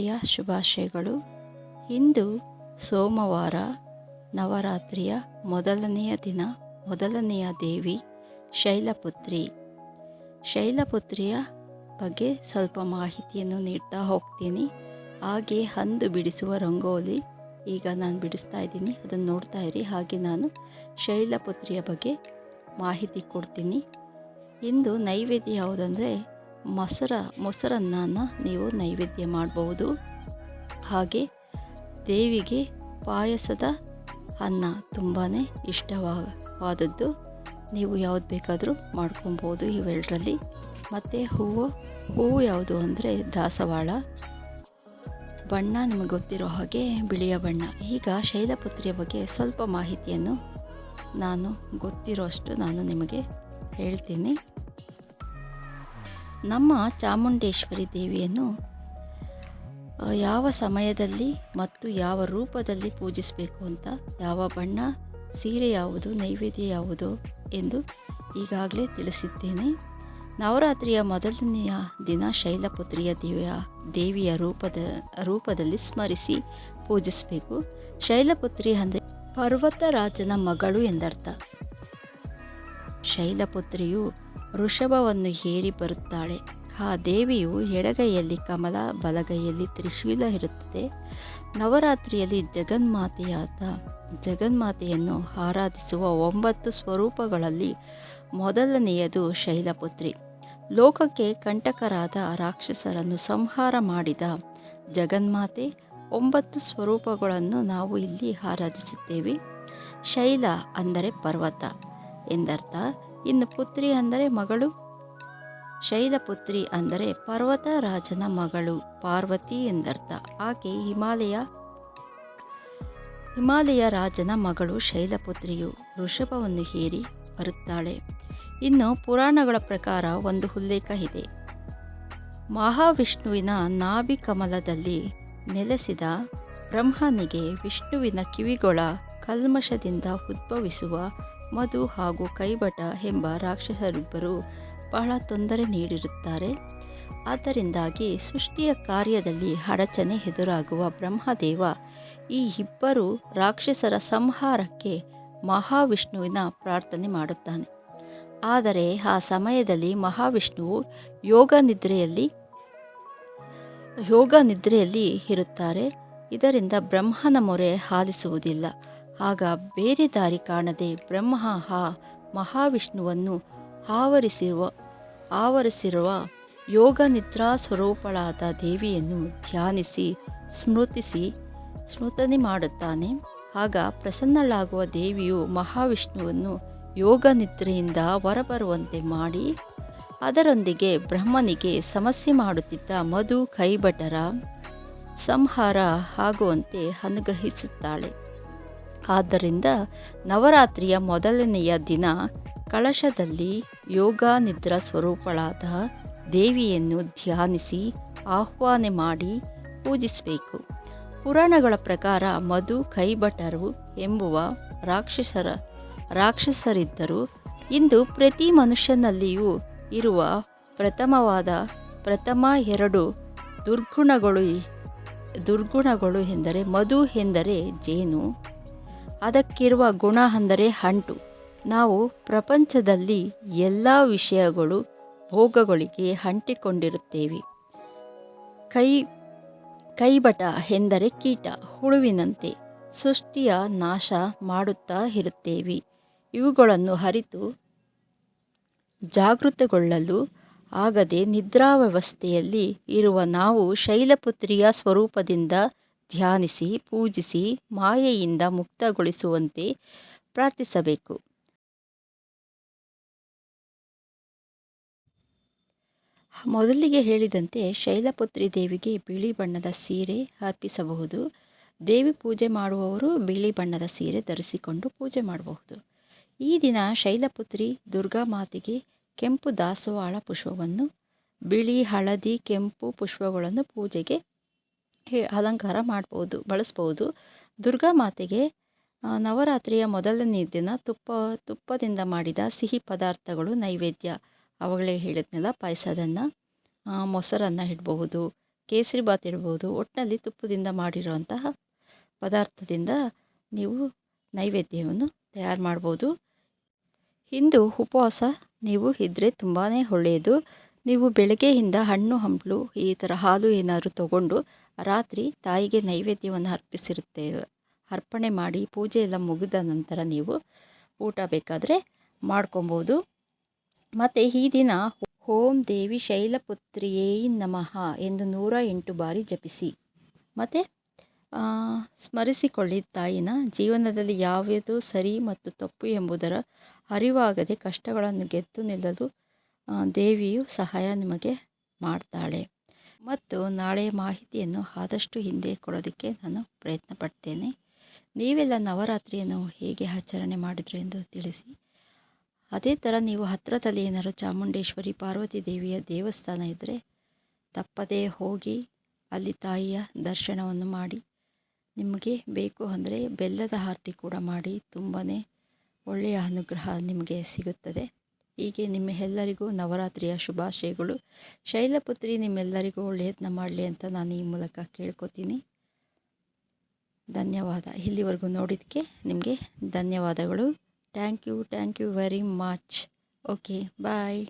ನವರಾತ್ರಿಯ ಶುಭಾಶಯಗಳು. ಇಂದು ಸೋಮವಾರ ನವರಾತ್ರಿಯ ಮೊದಲನೆಯ ದಿನ, ಮೊದಲನೆಯ ದೇವಿ ಶೈಲಪುತ್ರಿ. ಶೈಲಪುತ್ರಿಯ ಬಗ್ಗೆ ಸ್ವಲ್ಪ ಮಾಹಿತಿಯನ್ನು ನೀಡ್ತಾ ಹೋಗ್ತೀನಿ. ಹಾಗೆ ಹಂದು ಬಿಡಿಸುವ ರಂಗೋಲಿ ಈಗ ನಾನು ಬಿಡಿಸ್ತಾ ಇದ್ದೀನಿ. ಅದನ್ನು ನೋಡ್ತಾ ಇರಿ. ಹಾಗೆ ನಾನು ಶೈಲಪುತ್ರಿಯ ಬಗ್ಗೆ ಮಾಹಿತಿ ಕೊಡ್ತೀನಿ. ಇಂದು ನೈವೇದ್ಯ ಯಾವುದಂದರೆ ಮೊಸರ ಮೊಸರನ್ನ ನೀವು ನೈವೇದ್ಯ ಮಾಡಬಹುದು ಹಾಗೆ ದೇವಿಗೆ ಪಾಯಸದ ಅನ್ನ ತುಂಬಾ ಇಷ್ಟವಾದದ್ದು ನೀವು ಯಾವ್ದು ಬೇಕಾದರೂ ಮಾಡ್ಕೊಬೋದು ಇವೆರಡರಲ್ಲಿ. ಮತ್ತು ಹೂವು ಹೂವು ಯಾವುದು ಅಂದರೆ ದಾಸವಾಳ. ಬಣ್ಣ ನಿಮಗೆ ಗೊತ್ತಿರೋ ಹಾಗೆ ಬಿಳಿಯ ಬಣ್ಣ. ಈಗ ಶೈಲಪುತ್ರಿಯ ಬಗ್ಗೆ ಸ್ವಲ್ಪ ಮಾಹಿತಿಯನ್ನು ನಾನು ಗೊತ್ತಿರೋಷ್ಟು ನಾನು ನಿಮಗೆ ಹೇಳ್ತೀನಿ. ನಮ್ಮ ಚಾಮುಂಡೇಶ್ವರಿ ದೇವಿಯನ್ನು ಯಾವ ಸಮಯದಲ್ಲಿ ಮತ್ತು ಯಾವ ರೂಪದಲ್ಲಿ ಪೂಜಿಸಬೇಕು ಅಂತ, ಯಾವ ಬಣ್ಣ, ಸೀರೆ ಯಾವುದು, ನೈವೇದ್ಯ ಯಾವುದು ಎಂದು ಈಗಾಗಲೇ ತಿಳಿಸಿದ್ದೇನೆ. ನವರಾತ್ರಿಯ ಮೊದಲನೆಯ ದಿನ ಶೈಲಪುತ್ರಿಯ ದೇವಿಯ ದೇವಿಯ ರೂಪದ, ರೂಪದಲ್ಲಿ ಸ್ಮರಿಸಿ ಪೂಜಿಸಬೇಕು. ಶೈಲಪುತ್ರಿ ಅಂದರೆ ಪರ್ವತರಾಜನ ಮಗಳು ಎಂದರ್ಥ. ಶೈಲಪುತ್ರಿಯು ವೃಷಭವನ್ನು ಹೇರಿ ಬರುತ್ತಾಳೆ. ಆ ದೇವಿಯು ಎಡಗೈಯಲ್ಲಿ ಕಮಲ, ಬಲಗೈಯಲ್ಲಿ ತ್ರಿಶೂಲ ಇರುತ್ತದೆ. ನವರಾತ್ರಿಯಲ್ಲಿ ಜಗನ್ಮಾತೆಯಾದ ಜಗನ್ಮಾತೆಯನ್ನು ಆರಾಧಿಸುವ ಒಂಬತ್ತು ಸ್ವರೂಪಗಳಲ್ಲಿ ಮೊದಲನೆಯದು ಶೈಲಪುತ್ರಿ. ಲೋಕಕ್ಕೆ ಕಂಟಕರಾದ ರಾಕ್ಷಸರನ್ನು ಸಂಹಾರ ಮಾಡಿದ ಜಗನ್ಮಾತೆ ಒಂಬತ್ತು ಸ್ವರೂಪಗಳನ್ನು ನಾವು ಇಲ್ಲಿ ಆರಾಧಿಸುತ್ತೇವೆ. ಶೈಲ ಅಂದರೆ ಪರ್ವತ ಎಂದರ್ಥ. ಇನ್ನು ಪುತ್ರಿ ಅಂದರೆ ಮಗಳು. ಶೈಲಪುತ್ರಿ ಅಂದರೆ ಪರ್ವತ ರಾಜನ ಮಗಳು. ಪಾರ್ವತಿ ಎಂದರ್ಥ. ಆಕೆ ಹಿಮಾಲಯ ಹಿಮಾಲಯ ರಾಜನ ಮಗಳು ಶೈಲಪುತ್ರಿಯು ವೃಷಭವನ್ನು ಹೇರಿ ಬರುತ್ತಾಳೆ. ಇನ್ನು ಪುರಾಣಗಳ ಪ್ರಕಾರ ಒಂದು ಉಲ್ಲೇಖ ಇದೆ. ಮಹಾವಿಷ್ಣುವಿನ ನಾಭಿ ಕಮಲದಲ್ಲಿ ನೆಲೆಸಿದ ಬ್ರಹ್ಮನಿಗೆ ವಿಷ್ಣುವಿನ ಕಿವಿಗೊಳ ಕಲ್ಮಶದಿಂದ ಉದ್ಭವಿಸುವ ಮಧು ಹಾಗೂ ಕೈಬಟ ಎಂಬ ರಾಕ್ಷಸರಿಬ್ಬರು ಬಹಳ ತೊಂದರೆ ನೀಡಿರುತ್ತಾರೆ. ಆದ್ದರಿಂದಾಗಿ ಸೃಷ್ಟಿಯ ಕಾರ್ಯದಲ್ಲಿ ಅಡಚಣೆ ಎದುರಾಗುವ ಬ್ರಹ್ಮದೇವ ಈ ಇಬ್ಬರು ರಾಕ್ಷಸರ ಸಂಹಾರಕ್ಕೆ ಮಹಾವಿಷ್ಣುವಿನ ಪ್ರಾರ್ಥನೆ ಮಾಡುತ್ತಾನೆ. ಆದರೆ ಆ ಸಮಯದಲ್ಲಿ ಮಹಾವಿಷ್ಣುವು ಯೋಗ ನಿದ್ರೆಯಲ್ಲಿ ಯೋಗ ನಿದ್ರೆಯಲ್ಲಿ ಇರುತ್ತಾರೆ. ಇದರಿಂದ ಬ್ರಹ್ಮನ ಮೊರೆ ಆಲಿಸುವುದಿಲ್ಲ ಆಗ ಬೇರೆ ದಾರಿ ಕಾಣದೆ ಬ್ರಹ್ಮ ಹಾ ಮಹಾವಿಷ್ಣುವನ್ನು ಆವರಿಸಿರುವ ಆವರಿಸಿರುವ ಯೋಗ ನಿದ್ರಾ ಸ್ವರೂಪಳಾದ ದೇವಿಯನ್ನು ಧ್ಯಾನಿಸಿ, ಸ್ಮೃತಿಸಿ, ಸ್ಮೃತನೆ ಮಾಡುತ್ತಾನೆ. ಆಗ ಪ್ರಸನ್ನಳಾಗುವ ದೇವಿಯು ಮಹಾವಿಷ್ಣುವನ್ನು ಯೋಗ ನಿದ್ರೆಯಿಂದ ಹೊರಬರುವಂತೆ ಮಾಡಿ, ಅದರೊಂದಿಗೆ ಬ್ರಹ್ಮನಿಗೆ ಸಮಸ್ಯೆ ಮಾಡುತ್ತಿದ್ದ ಮಧು ಕೈಭಟರ ಸಂಹಾರ ಆಗುವಂತೆ ಅನುಗ್ರಹಿಸುತ್ತಾಳೆ. ಆದ್ದರಿಂದ ನವರಾತ್ರಿಯ ಮೊದಲನೆಯ ದಿನ ಕಳಶದಲ್ಲಿ ಯೋಗ ನಿದ್ರಾ ಸ್ವರೂಪಳಾದ ದೇವಿಯನ್ನು ಧ್ಯಾನಿಸಿ ಆಹ್ವಾನೆ ಮಾಡಿ ಪೂಜಿಸಬೇಕು. ಪುರಾಣಗಳ ಪ್ರಕಾರ ಮಧು ಕೈಭಟರು ಎಂಬುವ ರಾಕ್ಷಸರ, ರಾಕ್ಷಸರಿದ್ದರು. ಇಂದು ಪ್ರತಿ ಮನುಷ್ಯನಲ್ಲಿಯೂ ಇರುವ ಪ್ರಥಮವಾದ, ಪ್ರಥಮ ಎರಡು ದುರ್ಗುಣಗಳು ದುರ್ಗುಣಗಳು ಎಂದರೆ ಮಧು ಎಂದರೆ ಜೇನು. ಅದಕ್ಕಿರುವ ಗುಣ ಅಂದರೆ ಅಂಟು ನಾವು ಪ್ರಪಂಚದಲ್ಲಿ ಎಲ್ಲ ವಿಷಯಗಳು ಭೋಗಗಳಿಗೆ ಅಂಟಿಕೊಂಡಿರುತ್ತೇವೆ ಕೈ, ಕೈಬಟ ಎಂದರೆ ಕೀಟ, ಹುಳುವಿನಂತೆ ಸೃಷ್ಟಿಯ ನಾಶ ಮಾಡುತ್ತಾ ಇರುತ್ತೇವೆ. ಇವುಗಳನ್ನು ಅರಿತು ಜಾಗೃತಗೊಳ್ಳಲು ಆಗದೆ ನಿದ್ರಾವ್ಯವಸ್ಥೆಯಲ್ಲಿ ಇರುವ ನಾವು ಶೈಲಪುತ್ರಿಯ ಸ್ವರೂಪದಿಂದ ಧ್ಯಾನಿಸಿ, ಪೂಜಿಸಿ, ಮಾಯೆಯಿಂದ ಮುಕ್ತಗೊಳಿಸುವಂತೆ ಪ್ರಾರ್ಥಿಸಬೇಕು. ಮೊದಲಿಗೆ ಹೇಳಿದಂತೆ ಶೈಲಪುತ್ರಿ ದೇವಿಗೆ ಬಿಳಿ ಬಣ್ಣದ ಸೀರೆ ಅರ್ಪಿಸಬಹುದು. ದೇವಿ ಪೂಜೆ ಮಾಡುವವರು ಬಿಳಿ ಬಣ್ಣದ ಸೀರೆ ಧರಿಸಿಕೊಂಡು ಪೂಜೆ ಮಾಡಬಹುದು. ಈ ದಿನ ಶೈಲಪುತ್ರಿ ದುರ್ಗಾ ಮಾತೆಗೆ ಕೆಂಪು ದಾಸವಾಳ ಪುಷ್ಪವನ್ನು, ಬಿಳಿ ಹಳದಿ ಕೆಂಪು ಪುಷ್ಪಗಳನ್ನು ಪೂಜೆಗೆ ಅಲಂಕಾರ ಮಾಡ್ಬೋದು, ಬಳಸ್ಬೋದು. ದುರ್ಗಾ ಮಾತೆಗೆ ನವರಾತ್ರಿಯ ಮೊದಲನೇ ದಿನ ತುಪ್ಪ, ತುಪ್ಪದಿಂದ ಮಾಡಿದ ಸಿಹಿ ಪದಾರ್ಥಗಳು ನೈವೇದ್ಯ. ಅವಾಗಲೇ ಹೇಳಿದ್ನಲ್ಲ ಪಾಯಸದನ್ನು. ಮೊಸರನ್ನು ಇಡಬಹುದು, ಕೇಸರಿ ಬಾತ್ ಇಡ್ಬೋದು ಒಟ್ಟಿನಲ್ಲಿ ತುಪ್ಪದಿಂದ ಮಾಡಿರುವಂತಹ ಪದಾರ್ಥದಿಂದ ನೀವು ನೈವೇದ್ಯವನ್ನು ತಯಾರು ಮಾಡ್ಬೋದು. ಇಂದು ಉಪವಾಸ ನೀವು ಇದ್ದರೆ ತುಂಬಾ ಒಳ್ಳೆಯದು. ನೀವು ಬೆಳಗ್ಗೆಯಿಂದ ಹಣ್ಣು, ಹಂಪಲು, ಈ ಥರ ಹಾಲು ಏನಾದರೂ ತಗೊಂಡು ರಾತ್ರಿ ತಾಯಿಗೆ ನೈವೇದ್ಯವನ್ನು ಅರ್ಪಿಸಿರುತ್ತೇವೆ ಅರ್ಪಣೆ ಮಾಡಿ ಪೂಜೆ ಎಲ್ಲ ಮುಗಿದ ನಂತರ ನೀವು ಊಟ ಬೇಕಾದರೆ ಮಾಡ್ಕೊಬೋದು. ಮತ್ತು ಈ ದಿನ ಓಂ ದೇವಿ ಶೈಲಪುತ್ರಿಯೇ ನಮಃ ಎಂದು ನೂರ ಎಂಟು ಬಾರಿ ಜಪಿಸಿ. ಮತ್ತು ಸ್ಮರಿಸಿಕೊಳ್ಳಿ ತಾಯಿನ ಜೀವನದಲ್ಲಿ ಯಾವುದು ಸರಿ ಮತ್ತು ತಪ್ಪು ಎಂಬುದರ ಅರಿವಾಗದೆ ಕಷ್ಟಗಳನ್ನು ಗೆದ್ದು ನಿಲ್ಲಲು ದೇವಿಯು ಸಹಾಯ ನಿಮಗೆ ಮಾಡ್ತಾಳೆ. ಮತ್ತು ನಾಳೆ ಮಾಹಿತಿಯನ್ನು ಆದಷ್ಟು ಹಿಂದೆ ಕೊಡೋದಕ್ಕೆ ನಾನು ಪ್ರಯತ್ನ ಪಡ್ತೇನೆ. ನೀವೆಲ್ಲ ನವರಾತ್ರಿಯನ್ನು ಹೇಗೆ ಆಚರಣೆ ಮಾಡಿದ್ರು ಎಂದು ತಿಳಿಸಿ. ಅದೇ ಥರ ನೀವು ಹತ್ತಿರದಲ್ಲಿ ಏನಾದರೂ ಚಾಮುಂಡೇಶ್ವರಿ, ಪಾರ್ವತಿ ದೇವಿಯ ದೇವಸ್ಥಾನ ಇದ್ದರೆ ತಪ್ಪದೇ ಹೋಗಿ ಅಲ್ಲಿ ತಾಯಿಯ ದರ್ಶನವನ್ನು ಮಾಡಿ. ನಿಮಗೆ ಬೇಕು ಅಂದರೆ ಬೆಲ್ಲದ ಆರತಿ ಕೂಡ ಮಾಡಿ. ತುಂಬಾ ಒಳ್ಳೆಯ ಅನುಗ್ರಹ ನಿಮಗೆ ಸಿಗುತ್ತದೆ. ಹೀಗೆ ನಿಮ್ಮ ಎಲ್ಲರಿಗೂ ನವರಾತ್ರಿಯ ಶುಭಾಶಯಗಳು. ಶೈಲಪುತ್ರಿ, ನಿಮ್ಮೆಲ್ಲರಿಗೂ ಒಳ್ಳೆಯದನ್ನ ಮಾಡಲಿ ಅಂತ ನಾನು ಈ ಮೂಲಕ ಕೇಳ್ಕೊತೀನಿ. ಧನ್ಯವಾದ. ಇಲ್ಲಿವರೆಗೂ ನೋಡಿದ್ದಕ್ಕೆ ನಿಮಗೆ ಧನ್ಯವಾದಗಳು. Thank you thank you very much. Okay, bye.